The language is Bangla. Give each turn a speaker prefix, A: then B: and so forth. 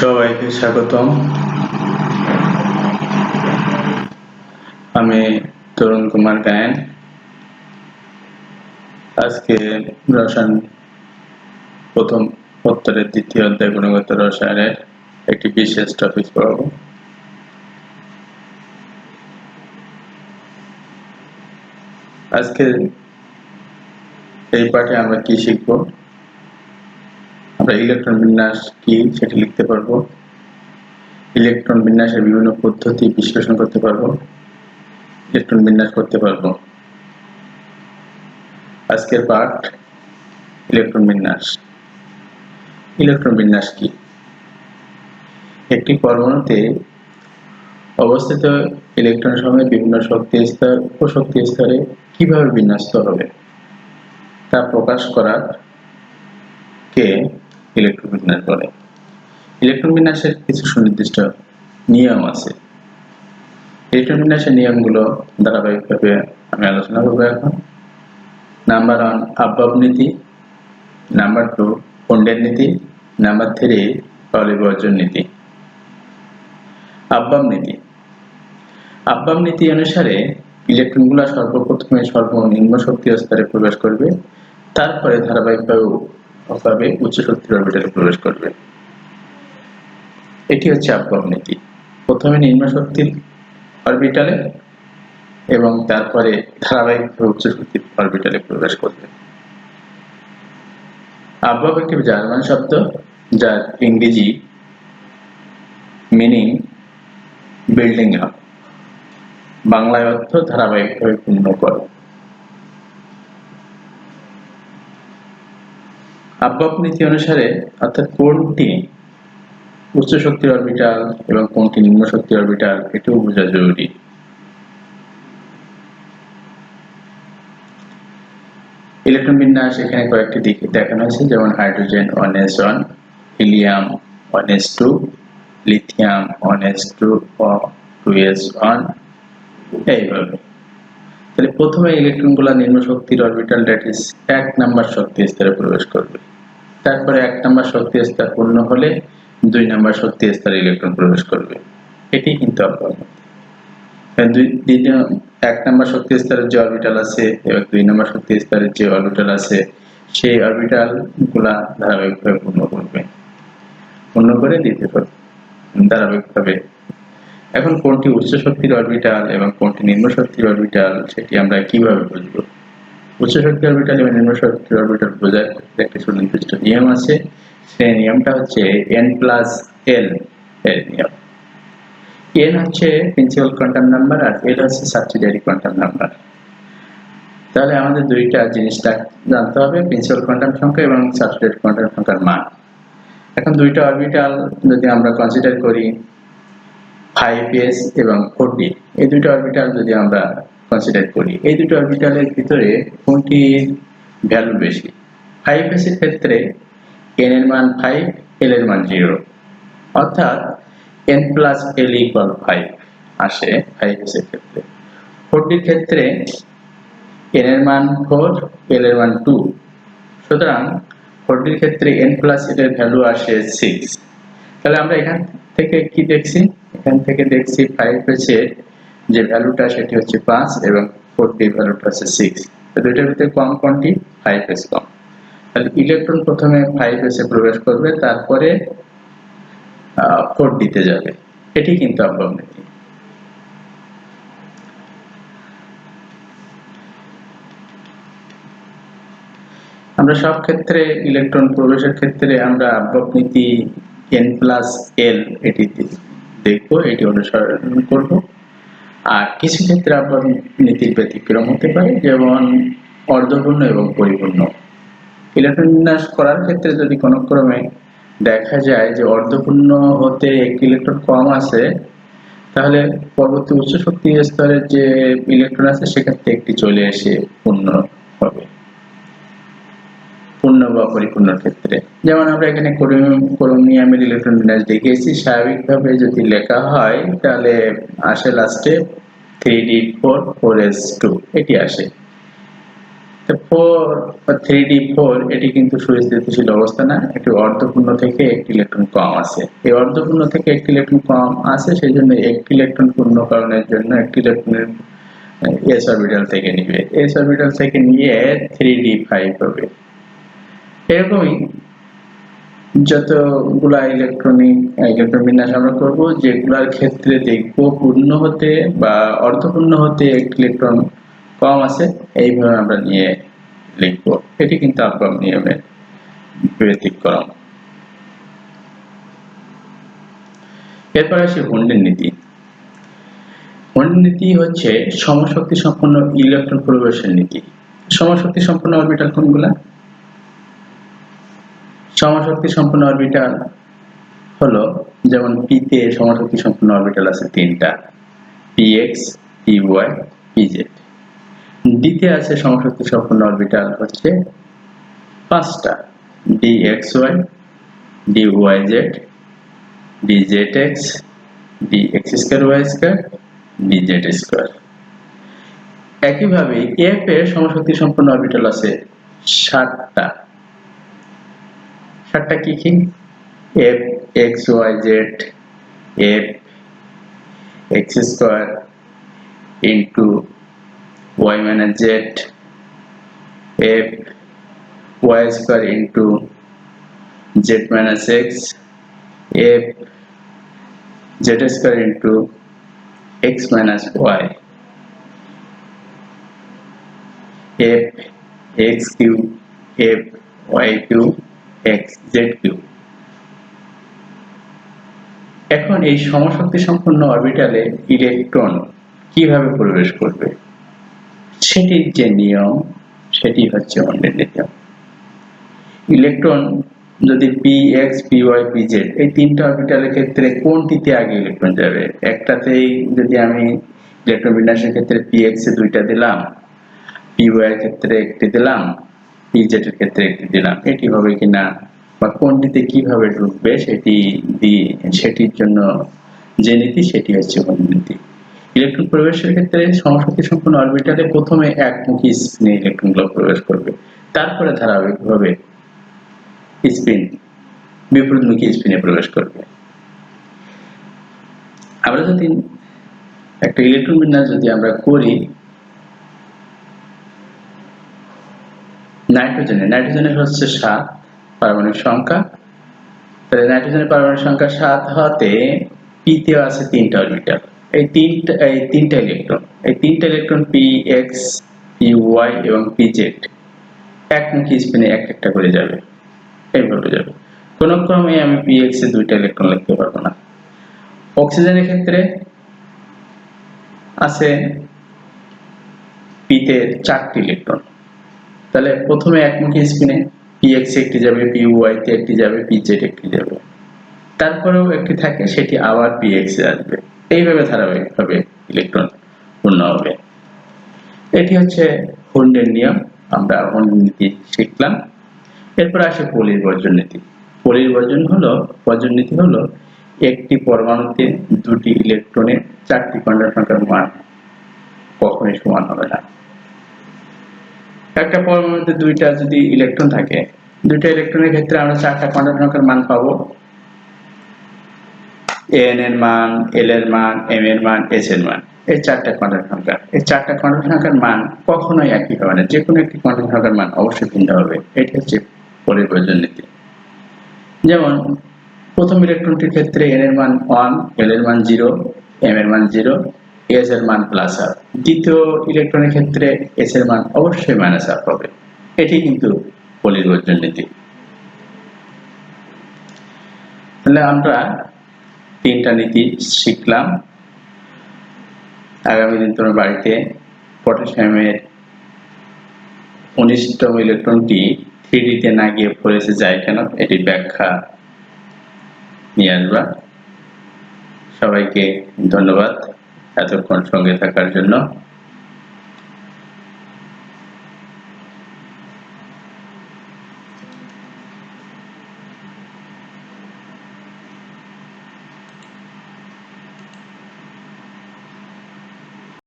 A: সবাইকে স্বাগতম। আমি তরুণ কুমার গায়েন। আজকে রসায়ন প্রথম উত্তরের দ্বিতীয় অধ্যায় গুণগত রসায়নের একটি বিশেষ টপিক পড়াবো। আজকে এই পাঠে আমরা কি শিখব? আমরা ইলেকট্রন বিন্যাস কি সেটি লিখতে পারব? ইলেকট্রন বিন্যাসের বিভিন্ন পদ্ধতি বিশ্লেষণ করতে পারব। ইলেকট্রন বিন্যাস করতে পারব। আজকের পাঠ, ইলেকট্রন বিন্যাস। ইলেকট্রন বিন্যাস কি? একটি পরমাণুতে অবস্থিত ইলেকট্রন সময় বিভিন্ন শক্তি স্তর, উপশক্তি স্তরে কীভাবে বিন্যস্ত হবে? তা প্রকাশ করার কে ইলেকট্রন বিন্যাস বলে। ইলেকট্রন বিন্যাসের কিছু সুনির্দিষ্ট নিয়ম আছে। ইলেকট্রন বিন্যাসের নিয়মগুলো ধারাবাহিকভাবে আমি আলোচনা করব এখন। নাম্বার ওয়ান আব্বাব নীতি। নাম্বার টু পন্ডের নীতি। নাম্বার থ্রি পলিবর্জন নীতি। আব্বাব নীতি। আব্বাব নীতি অনুসারে ইলেকট্রনগুলো সর্বপ্রথমে সর্বনিম্ন শক্তি স্তরে প্রবেশ করবে। তারপরে ধারাবাহিকভাবে উচ্চ শক্তির অরবিটালে প্রবেশ করবে। এটি হচ্ছে আব্বাব নীতি। প্রথমে নিম্ন শক্তির অরবিটালে এবং তারপরে ধারাবাহিকভাবে উচ্চ শক্তির অরবিটালে প্রবেশ করবে। আব্বাব একটি জার্মান শব্দ, যার ইংরেজি মিনিং বিল্ডিং আপ বাংলায় অর্থ ধারাবাহিকভাবে পূর্ণ করো। আব্বাব নীতি অনুসারে অর্থাৎ কোনটি উচ্চ শক্তির অরবিটাল এবং কোনটি নিম্ন শক্তির অরবিটাল এটিও বোঝা জরুরি। ইলেকট্রন বিন্যাস এখানে কয়েকটি দিক দেখানো হয়েছে, যেমন hydrogen one S one, helium one S two, lithium one S two two S one এইভাবে। তাহলে প্রথমে ইলেকট্রনগুলো নিম্ন শক্তির অরবিটাল ড্যাট ইজ এক নাম্বার শক্তি স্তরে প্রবেশ করবে। তারপরে এক নম্বর শক্তি স্তর পূর্ণ হলে দুই নাম্বার শক্তি স্তরে ইলেকট্রন প্রবেশ করবে। এটি কিন্তু এক নাম্বার শক্তি স্তরের যে অরবিটাল আছে এবং দুই নম্বর শক্তি স্তরের যে অরবিটাল আছে, সেই অরবিটালগুলা ধারাবাহিকভাবে পূর্ণ করবে। পূর্ণ করে দিতে পারবে ধারাবাহিকভাবে। এখন কোনটি উচ্চ শক্তির অরবিটাল এবং কোনটি নিম্ন শক্তির অরবিটাল সেটি আমরা কীভাবে বুঝব? উচ্চ শক্তির অরবিটাল এবং নিম্ন শক্তির অরবিটাল বোঝার একটি সুনির্দিষ্ট নিয়ম আছে সেই নিয়মটা হচ্ছে এন প্লাস এল এর নিয়ম এন হচ্ছে প্রিন্সিপাল কোয়ান্টাম নাম্বার আর এল হচ্ছে সাবসিডিয়ারি কোয়ান্টাম নাম্বার তাহলে আমাদের দুইটা জিনিসটা জানতে হবে প্রিন্সিপাল কোয়ান্টাম সংখ্যা এবং সাবসিডিয়ারি কোয়ান্টাম সংখ্যার মান এখন দুইটা অরবিটাল যদি আমরা কনসিডার করি ফাইভ এস এবং ফোর এই দুটো অরবিটাল যদি আমরা কনসিডার করি। এই দুটো অরবিটালের ভিতরে কোনটির ভ্যালু বেশি? ফাইভ এস এর ক্ষেত্রে এন এর মান ফাইভ এল এর মান জিরো অর্থাৎ N plus L equal five আসে ফাইভ এস এর ক্ষেত্রে। ফোরটির ক্ষেত্রে এন এর মান ফোর এল এর মান টু সুতরাং ফোরটির ক্ষেত্রে এন প্লাস এল এর ভ্যালু আসে সিক্স তাহলে আমরা এখান থেকে কি দেখছি? এখান থেকে দেখছি ফাইভ হচ্ছে যে ভ্যালুটা সেটি হচ্ছে পাঁচ এবং ফোরটি ভ্যালুটা হচ্ছে সিক্স দুইটার ভিতরে কম কোনটি? ফাইভ এস কম। তাহলে ইলেকট্রন প্রথমে ফাইভ এসে প্রবেশ করবে, তারপরে ফোর ডিতে যাবে। এটি কিন্তু আব্বাব নীতি আমরা সব ক্ষেত্রে ইলেকট্রন প্রবেশের ক্ষেত্রে আমরা আব্বাব নীতি এন প্লাস এল এটি দেখব, এটি অনুসরণ করব। আর কিছু ক্ষেত্রে আপনার নীতির ব্যতিক্রম হতে পারে, যেমন অর্ধপূর্ণ এবং পরিপূর্ণ। ইলেকট্রন বিন্যাস করার ক্ষেত্রে যদি কোনো ক্রমে দেখা যায় যে অর্ধপূর্ণ হতে একটি ইলেকট্রন কম আছে, তাহলে পরবর্তী উচ্চ শক্তি স্তরের যে ইলেকট্রন আছে সেক্ষেত্রে একটি চলে আসে পূর্ণ। পূর্ণ বা পরিপূর্ণ ক্ষেত্রে। যেমন আমরা এখানে ক্রোমিয়ামের ইলেকট্রন বিন্যাস দেখিয়েছি। স্বাভাবিকভাবে যদি লেখা হয়, তাহলে আসে লাস্টে three D four four S two এটি আসে। ফোর থ্রি ডি ফোর এটি কিন্তু সুস্থিতিশীল অবস্থা না একটি অর্ধপূর্ণ থেকে একটি ইলেকট্রন কম আছে। এই অর্ধপূর্ণ থেকে একটি ইলেকট্রন কম আছে সেই জন্য একটি ইলেকট্রন পূর্ণ কারণের জন্য একটি ইলেকট্রনের এস অরবিটাল থেকে নিবে। এস অরবিটাল থেকে নিয়ে থ্রি ডি ফাইভ হবে। এরকমই যতগুলা ইলেকট্রনিক ইলেকট্রন বিন্যাস আমরা করব, যেগুলার ক্ষেত্রে দেখব পূর্ণ হতে বা অর্ধপূর্ণ হতে একটি ইলেকট্রন কম আছে, এইভাবে আমরা নিয়ে লিখব। এটি কিন্তু আব্বাম নিয়মের ব্যতিক্রম এরপর আসি হুন্ডের নীতি। হুন্ডের নীতি হচ্ছে সমশক্তি সম্পন্ন ইলেকট্রন প্রবেশের নীতি। সমশক্তি সম্পন্ন অরবিটাল কোনগুলা? সমশক্তি সম্পন্ন অরবিটাল হলো যেমন পিতে সমশক্তি সম্পন্ন অরবিটাল আছে তিনটা। পিএক্স পিওয়াই পিজেড ডিতে আছে সমশক্তি সম্পন্ন অরবিটাল হচ্ছে পাঁচটা। D X Y D Y Z D Z D Z X D X square Y square D Z square একইভাবে এফ এর সমশক্তি সম্পন্ন অরবিটাল আছে ষাটটা সাতটা কি কি F X Y Z F X square into Y minus Z F Y square into Z minus X F Z square into X minus Y F X cube F Y cube X Z cube. এখন এই সমশক্তি সম্পন্ন অরবিটালে ইলেকট্রন কীভাবে প্রবেশ করবে? সেটির যে নিয়ম, সেটি হচ্ছে অন্যের নিয়ম। ইলেকট্রন যদি P X P Y P Z এই তিনটা অরবিটালের ক্ষেত্রে কোনটিতে আগে ইলেকট্রন যাবে? একটাতেই যদি আমি ইলেকট্রন বিন্যাসের ক্ষেত্রে পি এক্স এ দুইটা দিলাম পি ওয়াই এর ক্ষেত্রে একটি দিলাম এর ক্ষেত্রে একটি দিলাম। এটি হবে কিনা বা কোনটিতে কীভাবে ঢুকবে সেটি দিয়ে সেটির জন্য যে নীতি, সেটি হচ্ছে কোন নীতি। ইলেকট্রন প্রবেশের ক্ষেত্রে সমশক্তি সম্পূর্ণ অরবিটালে প্রথমে একমুখী স্পিনে ইলেকট্রনগুলো প্রবেশ করবে। তারপরে ধারাবাহিকভাবে স্পিন বিপরীতমুখী স্পিনে প্রবেশ করবে। আমরা যদি একটা ইলেকট্রন বিন্যাস যদি আমরা করি নাইট্রোজেনের নাইট্রোজেনের হচ্ছে সাত পারমাণবিক সংখ্যা। তাহলে নাইট্রোজেনের পারমাণবিক সংখ্যা সাত হতে পিতেও আছে তিনটা অরবিটাল। এই তিনটা এই তিনটা ইলেকট্রন। এই তিনটা electron P, X, P, Y এবং পি, জেড। একমুখী স্পিনে এক একটা করে যাবে। এইভাবে যাবে। কোন ক্রমে আমি পি, এক্স এ দুইটা ইলেকট্রন লিখতে পারব না। অক্সিজেনের ক্ষেত্রে আছে পিতে চারটি ইলেকট্রন। তাহলে প্রথমে একমুখী স্পিনে পিএক্স একটি যাবে পি তে একটি যাবে পি জেড একটি যাবে। তারপরেও একটি থাকে, সেটি আবার পিএক্স এ আসবে। এইভাবে ধারাবাহিকভাবে ইলেকট্রন পূর্ণ হবে। এটি হচ্ছে হুন্ডের নিয়ম, আমরা হুন্ডের নীতি শিখলাম। এরপর আসে পলির বর্জন নীতি। পলির বর্জন হলো, বর্জন নীতি হলো একটি পরমাণুতে দুটি ইলেকট্রনের চারটি সংখ্যার মান কখনোই সমান হবে না। একটা পরমাণুতে দুইটা যদি ইলেকট্রন থাকে, দুইটা ইলেকট্রনের ক্ষেত্রে আমরা চারটা সংখ্যার মান পাবো। এন এর মান এল এর মান এম এর মান এস এর মান, এই চারটা কোয়ান্টাম সংখ্যা এই চারটা কোয়ান্টাম সংখ্যার মান কখনোই একই হবে না যে কোনো একটি কোয়ান্টাম সংখ্যার মান অবশ্যই ভিন্ন হবে। এটি হচ্ছে পরিবর্জন নীতি। যেমন, প্রথম ইলেকট্রনটির ক্ষেত্রে এন এর মান ওয়ান এল এর মান জিরো এম এর মান জিরো এস এর মান প্লাস আপ দ্বিতীয় ইলেকট্রনের ক্ষেত্রে এস এর মান অবশ্যই মাইনাস আপ হবে। এটি কিন্তু পরিবর্জন নীতি। তাহলে আমরা তিনটা নীতি শিখলাম। আগামী দিন তোমার বাড়িতে পটাশিয়ামের উনিশতম ইলেকট্রনটি থ্রিডিতে না গিয়ে ফোরেসে যায় কেন? এটি ব্যাখ্যা নিয়ে আসবা। সবাইকে ধন্যবাদ। এতক্ষণ সঙ্গে থাকার জন্য